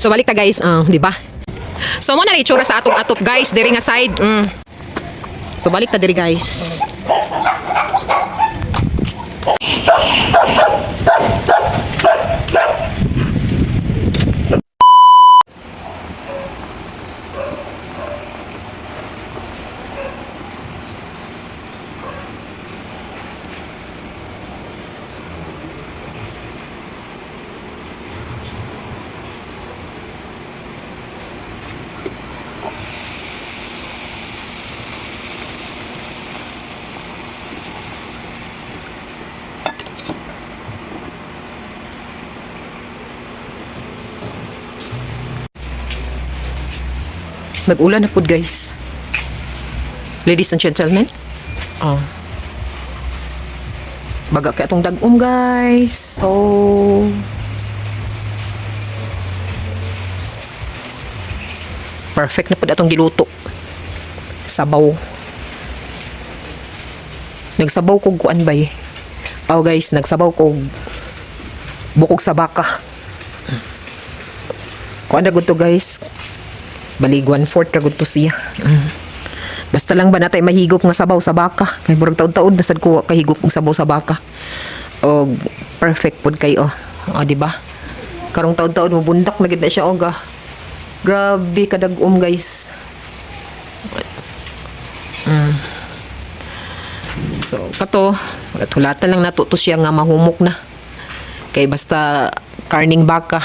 So balik ta guys, ah, di ba? So mo na itsura sa atong atop guys, diri nga side. Mm. So balik ta diri guys. Nag-ulan na pud guys. Ladies and gentlemen. Oh. Baga kay atong dagom guys. So Perfect na pud atong giluto. Sabaw. Nagsabaw kog kuan bay. Oh guys, nagsabaw kog bukog sa baka. Kuan gud to guys. Balig one-fourth ra gud to siya. Mm. Basta lang ba natay mahigop nga sabaw sa baka. Kay murag taon-taon na sad ko kahigop ng sabaw sa baka. O perfect pud kay oh. O di ba? Karong taon-taon mo bundak na gid na siya og ah. Grabe kadag-um guys. Mm. So, kato, tulatan lang nato to siya nga mahumok na. Kay basta karning baka,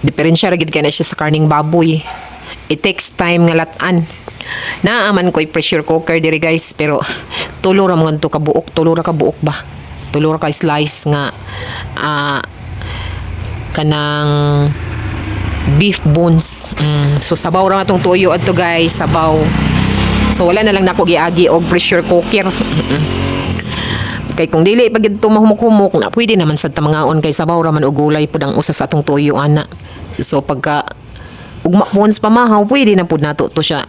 diferensya ra gid kay na siya sa karning baboy. It takes time nga latan. Naaman ko'y pressure cooker diri guys, pero tulo ra mga to kabuok, tulo ra kabuok ba? Tulo ra ka slice nga ah, kanang beef bones. Mm. So sabaw ra matong tuyo adto guys, sabaw. So wala na lang nako giagi og pressure cooker. Kay kung dili pag ito mahumok-humok na pwede naman sa tamangaon kay sabaw ra man og gulay pud ang usa sa atong tuyo ana. So pagka ugma bones pa mahaw pwede na pud nato to siya.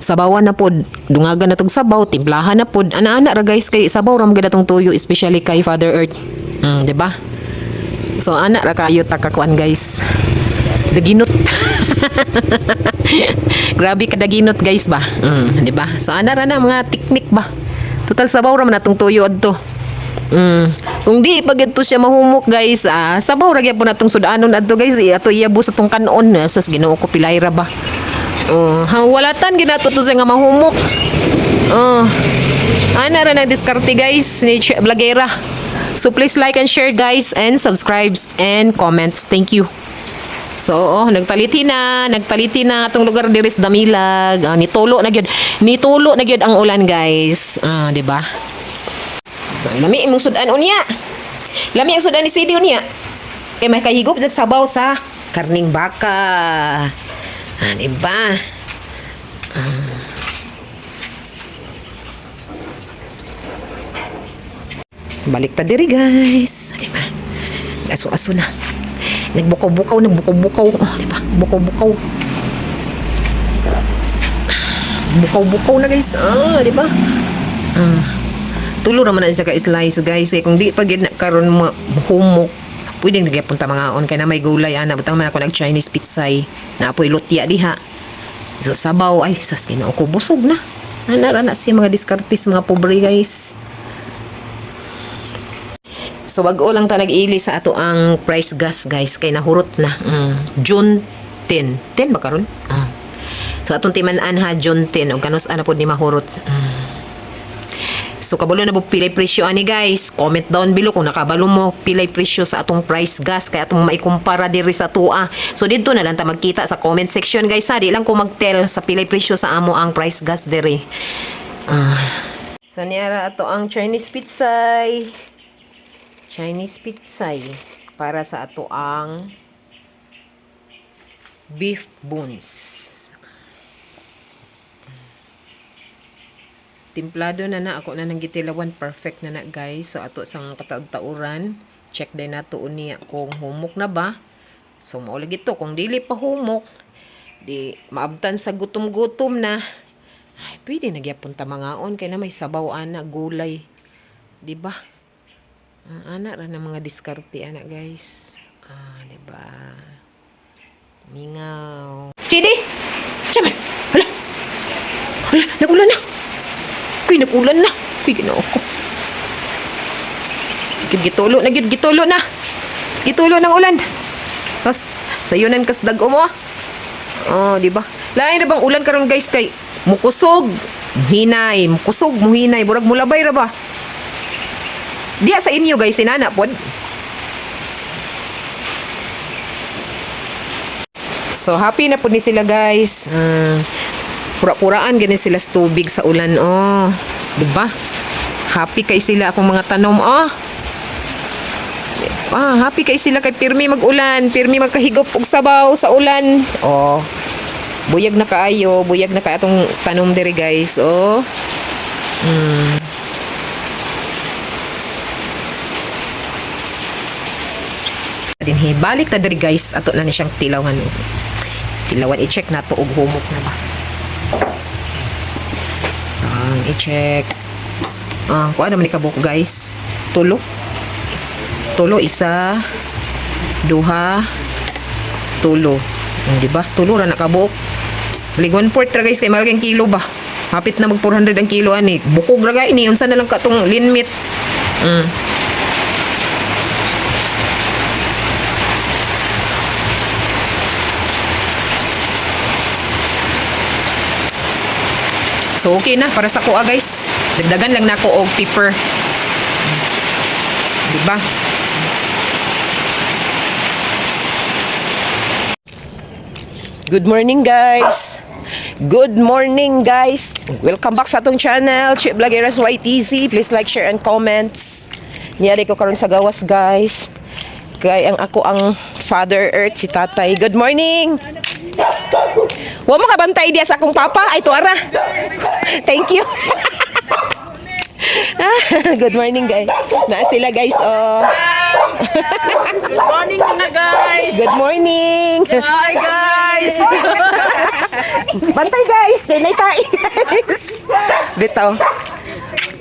Sabawan na pod, dungagan na tog sabaw, timplahan na pod. Ana-ana ra guys kay sabaw ra magid atong tuyo especially kay Father Earth. Mm, di ba? So ana ra kayo takakuan guys. Daginot. Grabe ka daginot guys ba? Mm, di ba? So ana ra na mga teknik ba? Total sabaw ra man atong tuyo adto. Mm. Kung di pag ito siya mahumok guys, ah, sabaw ra gyud po natong sudanon adto guys, eh, ato iyabos atong kanon ah, sas Ginoo ko pilay ra ba. Oh, hang walatan ginato to sa nga mahumok. Oh. Ana ra nang diskarte guys ni Blagera. So please like and share guys and subscribes and comments. Thank you. So, oh, nagtaliti na, nagtaliti na atong lugar diri sa Damilag. Ah, nitulo na gyud. Nitulo na gyud ang ulan, guys. Ah, di ba? So, lami imong sudan unya. Lami ang sudan ni Sidi unya. Kay may kahigop jag sabaw sa karning baka. Ah, di ba? Ah. Balik ta diri, guys. Di ba? Aso-aso na. Nagbukaw-bukaw, nagbukaw-bukaw. Oh, di ba? Bukaw-bukaw. Bukaw-bukaw na guys. Ah, di ba? Ah. Tulo naman na siya ka-slice guys. Kaya kung di pa gid karon mo humok, pwedeng nagyapon ta mga on kay na may gulay ana butang man ako nag Chinese pitsay na apoy lutya diha. So sabaw ay sas Ginoo ko busog na. Ana na siya mga diskartis mga pobre guys. So wag-o lang ta nag-ili sa ato ang price gas guys kay nahurot na. Mm. June 10. 10 ba karon? Ah. So atong timan-an ha June 10 og kanus ana pod ni mahurot. Mm. So kabalo na pilay presyo ani guys. Comment down below kung nakabalo mo pilay presyo sa atong price gas kay atong maikumpara diri sa tua. So dito na lang ta magkita sa comment section guys ha. Lang ko magtell sa pilay presyo sa amo ang price gas diri. Ah. So niara ato ang Chinese pitsay. Chinese pitsay para sa ato ang beef bones. Timplado na na ako na nang gitilawan perfect na na guys. So ato sang kataud-tauran, check din nato unya kung humok na ba. So mao lagi kung dili pa humok, di maabtan sa gutom-gutom na. Ay, pwede nagyapon ta mangaon kay na may sabaw ana gulay. Di ba? Ah, ana ra na mga diskarte ana guys. Ah, di ba? Mingaw. Chidi! Chaman! Hala! Hala! Nagulan na! Kuy, nagulan na! Kuy, ginoo ko. Gitulo na, gitulo na. Gitulo ng ulan. Tapos, sayunan kas dag mo ah. Oh, di ba? Lain na bang ulan karon guys kay mukusog, muhinay, mukusog, muhinay, burag mulabay ra ba? Diya sa inyo guys, sinana pod. So, happy na po ni sila guys. Ah, pura-puraan gani sila sa tubig sa ulan. Oh, di ba? Happy kay sila akong mga tanom. Oh. Ah, happy kay sila kay pirmi mag-ulan, pirmi magkahigop og sabaw sa ulan. Oh. Buyag na kaayo, buyag na ka atong tanom diri guys. Oh. Mm. Dinhi balik ta diri guys, ato na ni siyang tilawan. Tilawan i-check nato og humok na ba. Ang i-check. Ah, kuha naman ni guys. Tulo. Tulo isa, duha, tulo. Hmm, di ba? Tulo ra nakabuk. Lig one fourth ra guys kay malaking kilo ba. Hapit na mag 400 ang kilo ani. Bukog ra gay ni unsa na lang katong lean meat. Mm. So okay na para sa kuha guys. Dagdagan lang nako og pepper. Di ba? Good morning guys. Good morning guys. Welcome back sa atong channel, Chip Vlogeras YTZ. Please like, share and comments. Niyari ko karon sa gawas guys. Kay ang ako ang Father Earth si Tatay. Good morning. Wa mo kabantay diya sa akong papa ay tuara. Thank you. Good morning guys. Na sila guys oh. Good morning mga guys! Good morning. Hi guys! Bantay guys, dinay tayo guys. Bitaw.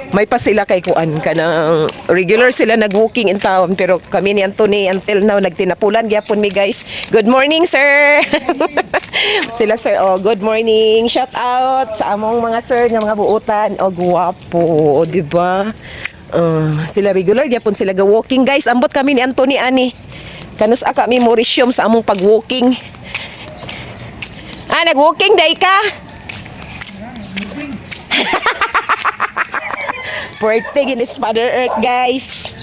May pa sila kay kuan kanang regular sila nag-walking in town pero kami ni Anthony until now nagtinapulan gyapon mi guys. Good morning sir. sila sir oh good morning. Shout out sa among mga sir nga mga buutan. Oh guwapo, oh, di ba? Uh, sila regular gyapon sila ga-walking guys. Ambot kami ni Anthony ani. Kanus aka mi Mauritium sa among pag-walking. Ah, nag-walking day ka? Birthday gini sa Mother Earth, guys.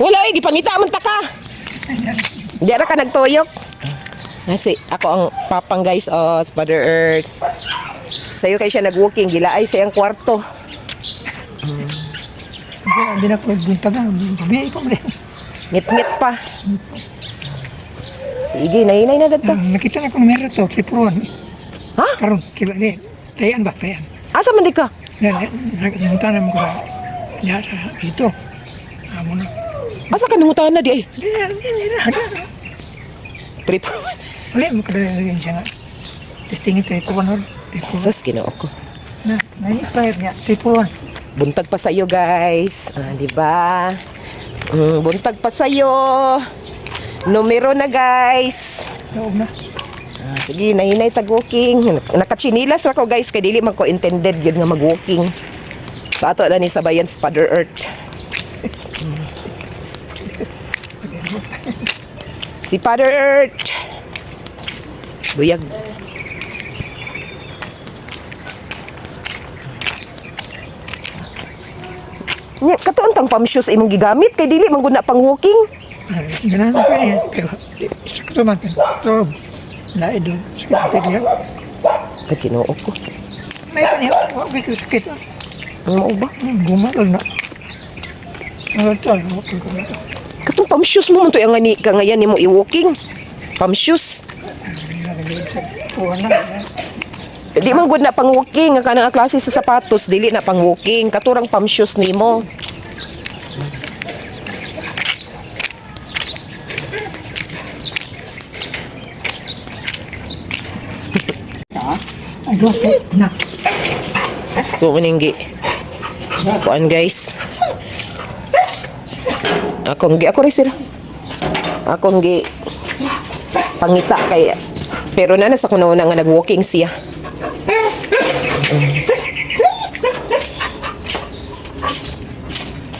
Wala, eh, gipangita man ta ka. Di ra ka nagtuyok. Kasi ako ang papang guys oh, sa Mother Earth. Sa'yo kay siya nag-walking, gilaay sa iyang kwarto. Hindi na po buntag na. Biyay ko mo Ngit-ngit pa. Sige, nainay na dito. Nakita na ko numero to, kipuruan. Ha? Karon, kiba ni. Tayan ba, tayan. Asa man di ka? Yan, nangunta na mo ko sa yan, ito. Amo na. Asa ka nangutan na di ay? Hindi na, hindi na, hindi na. Trip. Wala mo kada rin siya nga. Testingin tayo ko kanor. Tipuruan. Sus, ginoo ko. Na, naipayat niya. Tipuruan. Buntag pa sa'yo, guys. Ah, di ba? Mm, buntag pa sa'yo. Numero na, guys. Loob na. Ah, sige, nahinay tag-walking. Nakachinilas ra ko, guys. Kay dili man ko intended yun nga mag-walking. Sa ato na ni Sabayan sa Father Earth. Mm. si Father Earth. Buyag. Nya, katuon tang pam shoes imong gigamit kay dili man gud na pang walking. Ganaan ko isa ko tuman. Ito, lae doon. Sakit sakit niya. Ay Ginoo ko. May. Huwag ko sakit. Ang mao ba? Na. Huwag ko na ito. Katong pam shoes mo man to ang ngani ka ngayan nimo i-walking. Pam shoes. Puwan na. Di man gud na pang walking nga kanang klase sa sapatos dili na pang walking katurang pam shoes nimo. Ang ko. Maninggi. Kuan guys. Akong gi ako rin sila. Akong gi pangita kay pero na nasa kuno na nga nag-walking siya.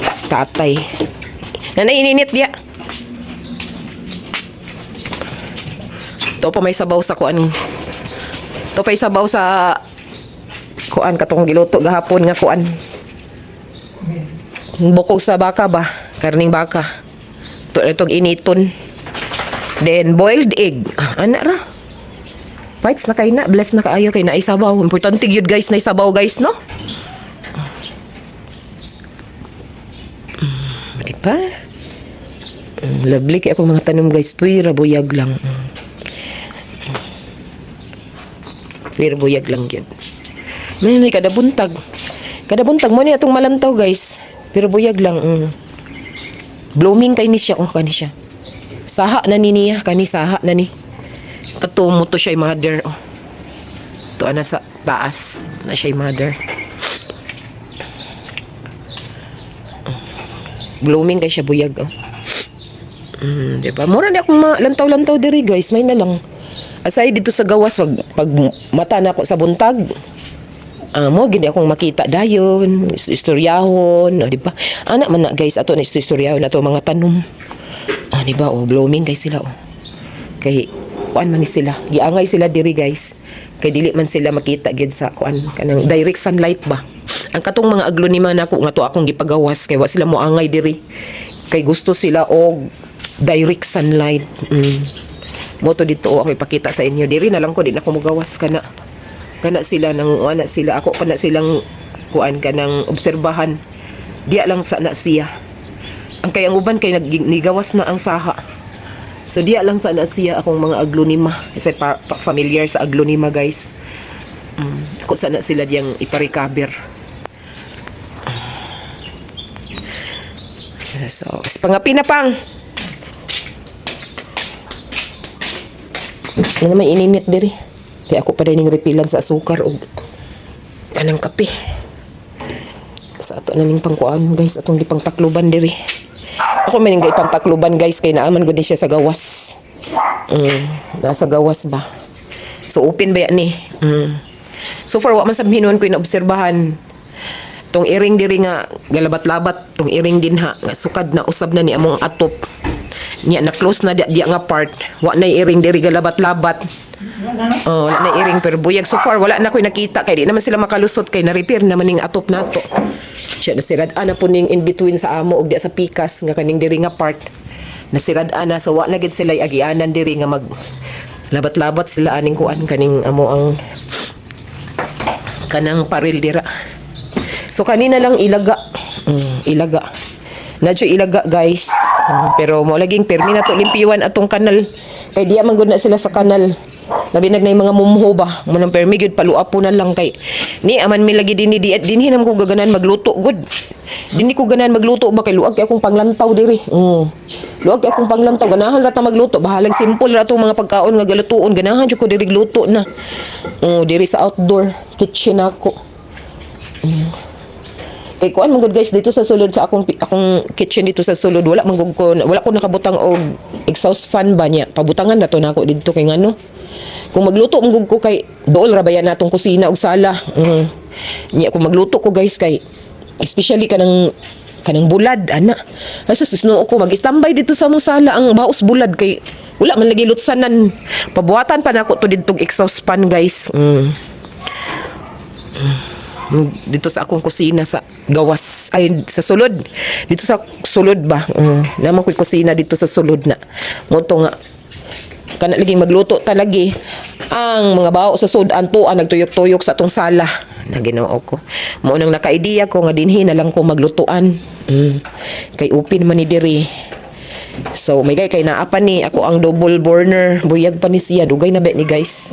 Si Tatay. Nanay ininit dia. To pa may sabaw sa kuan. To pa may sabaw sa kuan katong giluto gahapon nga kuan. Bukog sa baka ba? Karning baka. To itong initon. Then boiled egg. Ah, Ana ra. Fights na kay na, bless na kaayo kay na isabaw. Importante gyud guys na isabaw guys, no? Mm, Di ba? Mm, Lovely kay akong mga tanom guys. Puy, rabuyag lang. Puy, rabuyag lang yun. May kada buntag. Kada buntag mo ni atong malantaw guys. Pero buyag lang. Mm. Blooming kay ni siya. Oh, kani siya. Saha na ni niya. Kani saha na ni. Katumo to siya mother. Oh. To ana sa taas na siya mother. Blooming kay siya buyag. Oh. Mm, di ba? Mura na akong lantaw-lantaw diri guys. May na lang. Aside dito sa gawas, wag, pag mata na ako sa buntag, Ah, mo gini akong makita dayon, is- istoryahon, oh, di ba? Ana man na guys, ato na istoryahon ato mga tanom. Ah, di ba? Oh, blooming guys sila oh. Kay kuan man sila. Giangay sila diri guys. Kay dili man sila makita gid sa kuan kanang direct sunlight ba. Ang katong mga aglonima nako nga to akong gipagawas kay wa sila mo angay diri. Kay gusto sila og direct sunlight. Mm. Mo to dito ako ipakita sa inyo diri na lang ko di na ko mogawas kana kana sila nang ana sila ako pa na silang kuan ka ng obserbahan diya lang sa na siya ang kay ang uban kay nagnigawas na ang saha so diya lang sa na siya akong mga aglonima kasi pa, pa- familiar sa aglonima guys. Mm, ako sana sila diyang iparecover so pangapi pang ano naman ininit diri? Kaya ako pa rin repilan sa asukar o kanang kape. Sa ato na ning pangkuan guys, atong gipang takluban diri. Ako man takluban guys, kay naaman gud ni siya sa gawas. Mm, nasa gawas ba? So open ba yan ni? Mm. So far, wa man sa hinuon ko obserbahan tong iring diri nga galabat-labat tong iring din ha nga sukad na usab na ni among atop niya na close na di, di nga part wa na iring diri galabat-labat Oh, wala na iring pero buyag so far wala na ko'y nakita kay di naman sila makalusot kay na repair naman ning atop nato. Siya nasirad ana po ning in between sa amo ug sa pikas nga kaning diri nga part. Nasirad ana so wa na gid sila agianan diri nga mag labat-labat sila aning kuan kaning amo ang kanang paril dira. So kanina lang ilaga. Mm, ilaga. Nadyo ilaga guys. Mm, pero mo laging permi na to limpiwan atong kanal. Kay diya man na sila sa kanal. Labi nag na yung mga mumho ba. Munang permi gud paluap po na lang kay. Ni aman mi lagi dinhi di dinhi nam ko gaganan magluto gud. Dinhi ko ganahan magluto ba kay luag kay akong panglantaw diri. Mm. Luag kay akong panglantaw ganahan ra ta magluto. Bahalag simple ra tong mga pagkaon nga galutuon ganahan jud ko diri luto na. Mm, diri sa outdoor kitchen ako. Kay kuan man gud guys dito sa sulod sa akong akong kitchen dito sa sulod wala man gud ko wala ko nakabutang og exhaust fan ba niya. Pabutangan na to nako didto kay ngano. Kung magluto man gud ko kay dool ra bayan natong kusina ug sala. Mm. Niya kung magluto ko guys kay especially kanang kanang bulad ana. Asa susno ko mag-standby dito sa mong sala ang baos bulad kay wala man lagi lutsanan. Pabuhatan pa nako to didtong exhaust fan guys. Mm dito sa akong kusina sa gawas ay sa sulod dito sa sulod ba um, naman ko'y kusina dito sa sulod na moto nga kana laging magluto talagi. Ang mga bao sa sud anto ang nagtuyok-tuyok sa atong sala. Na Ginoo ko. Mo nang naka-idea ko nga dinhi na lang ko maglutuan. Mm. kay upin man ni diri So, may gay kay naapa ni ako ang double burner. Buyag pa ni siya. Dugay na ba ni guys?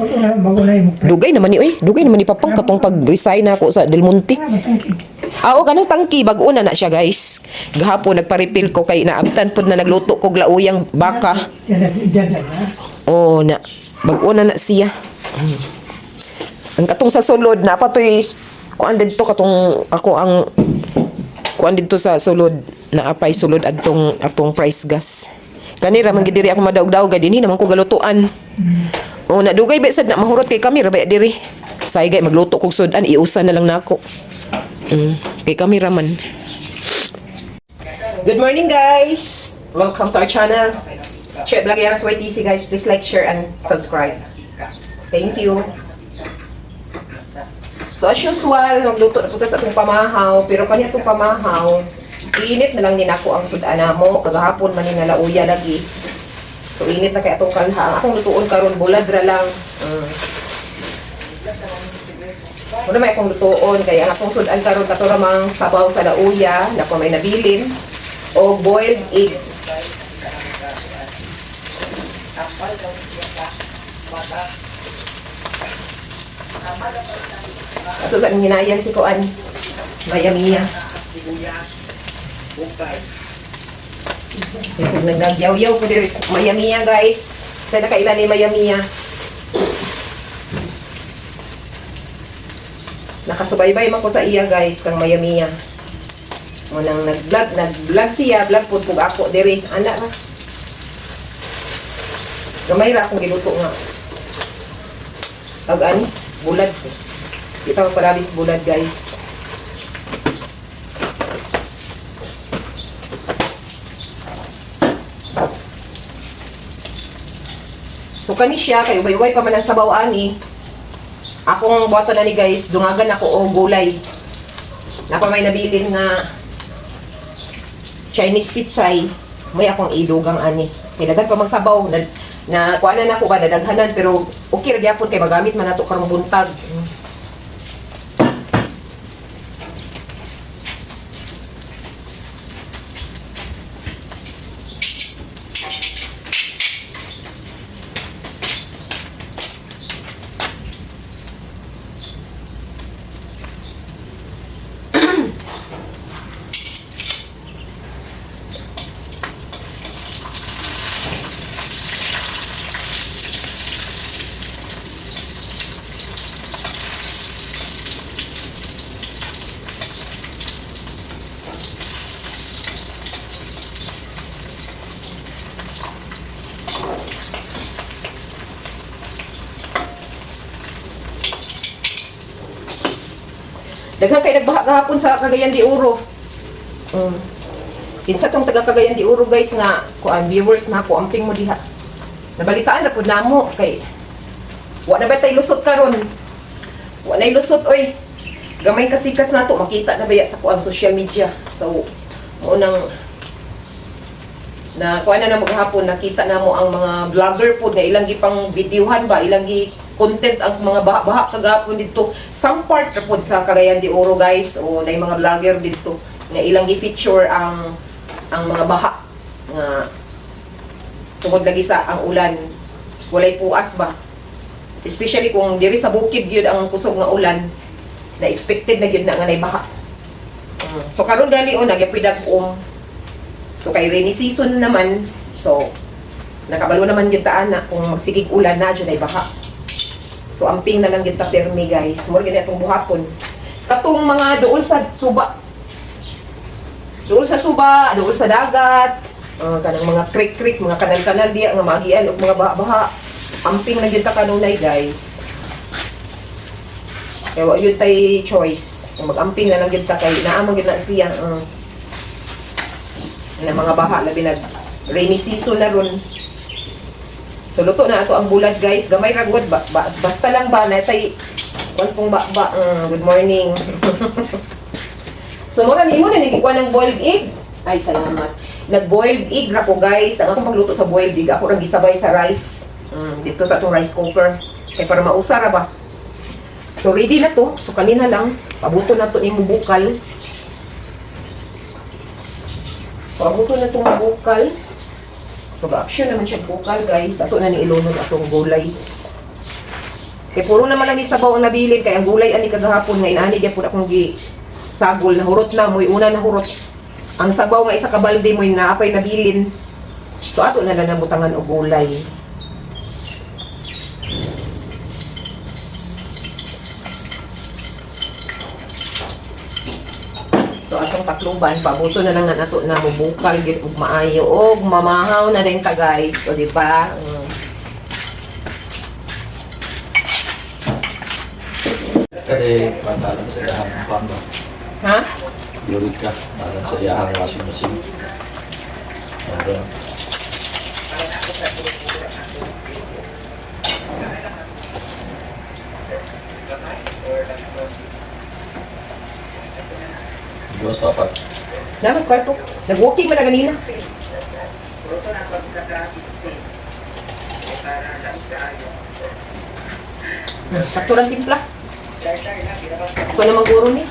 Dugay naman ni, uy. Dugay naman ni Papang katong pag-resign na ako sa Del Monte. matangki. Ah, o kanang tangki bago na na siya, guys. Gahapon nagpa-refill ko kay naabtan pud na nagluto ko glauyang baka. Oh, na bago na na siya. Ang katong sa sulod na patoy kuan didto katong ako ang kuan didto sa sulod na apay sulod adtong atong price gas. Kani ra man gid diri ako madaog-daog dinhi naman ko galutuan. O na dugay ba sad na mahurot kay kami ra ba diri. Saygay magluto kog sudan iusan na lang nako. Mm, kay kami ra man. Good morning guys. Welcome to our channel. Chef Vlog Yaras YTC guys. Please like, share and subscribe. Thank you. So as usual, nagluto na po sa atong pamahaw, pero kanya itong pamahaw, init na lang din ako ang sudan mo, kagahapon man ni nalauya lagi. So init na kay atong kalha. Akong lutuon karon bulad ra lang. Mm. Muna may akong lutuon, kaya ang akong sudan karon kato ramang sabaw sa lauya, na pa may nabilin, o boiled egg. Ato sa hinayan si Kuan. Mayamiya. Ito nagagyaw-yaw ko diri Mayamiya guys. Sa nakailan ni Mayamiya. Nakasubaybay man ko sa iya guys kang Mayamiya. Mo nang nag-vlog, nag-vlog siya, vlog pud kog ako diri. Ana. Gamay ra akong giluto nga. Pag ani, bulad ko. Kita ko parabis bulad guys. So kani siya, kay ubay-ubay pa man ang sabaw ani. Akong buhaton na ni guys, dungagan ako o gulay. Napa may nabilin nga Chinese pitsay. May akong idugang ani. Kay daghan pa magsabaw na na kuanan ako ba nadaghanan pero okay ra gyapon kay magamit man nato karong buntag. Daghan kay nagbaha gahapon sa Cagayan de Oro. Um, kinsa tong taga Cagayan de Oro guys nga kuan viewers na ako amping mo diha. Nabalitaan na pud namo kay wa na ba tay lusot karon. Wa na lusot oy. Gamay kasikas nato makita na baya sa kuan social media. So mo nang na kuan na namo gahapon nakita na mo ang mga vlogger po na ilang gipang videohan ba ilang gi content ang mga baha-baha kagapon dito. Some part ra pod sa Cagayan de Oro guys. O na mga vlogger dito nga ilang gi-feature ang ang mga baha. Nga tungod lagi sa ang ulan. Walay puas ba? Especially kung diri sa bukid gyud ang kusog nga ulan na expected na gyud na nga nay baha. Mm. so karon gali o nagyapidag um So kay rainy season naman, so nakabalo naman yung taan na kung magsigig ulan na dyan ay baha. So amping na lang kita permi guys. More gani atong buhapon. Katong mga dool sa suba. Dool sa suba, dool sa dagat, uh, kanang mga creek-creek, mga kanal-kanal diya nga magian og mga baha-baha. Amping na gyud ta kanunay guys. Kaya wa yun tay choice. Mag-amping na lang gyud ta kay naa man gyud na siya. Uh, na mga baha labi nag rainy season na ron so luto na ato ang bulad guys. Gamay ra gud ba, ba, basta lang ba natay. Wan pong ba, ba mm, good morning. So mura nimo na nagikuha ng boiled egg. Ay salamat. Nag boiled egg ra ko guys. Ang akong magluto sa boiled egg ako ra gisabay sa rice. Mm, dito sa atong rice cooker. Kay para mausa ra ba? So ready na to. So kanina lang. Pabuto na to nimo bukal. Pabuto na itong bukal. So, ga-action naman siya bukal, guys. Ato na ni ilunod atong gulay. Kaya puro naman lang isabaw ang nabilin. Kaya ang gulay ani kagahapon nga inani diya po akong gi sagol. Nahurot na mo. Una nahurot. Ang sabaw nga isa kabalde mo naapay nabilin. So, ato na lang nabutangan og gulay. Patluban, pabuto na lang na nato na mubukal gid ug maayo og mamahaw na din ka guys, o di ba? Mm. Pantalan sa iyahang pamba. Ha? Yurid ka. Pantalan sa iyahang washing machine. Ano? Namas kwarto. Nag-walking man na ganina. Katuran timpla. Ako na maguro ni.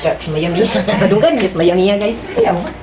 Shots Miami. Padunggan guys, Miami ya guys. Ayaw.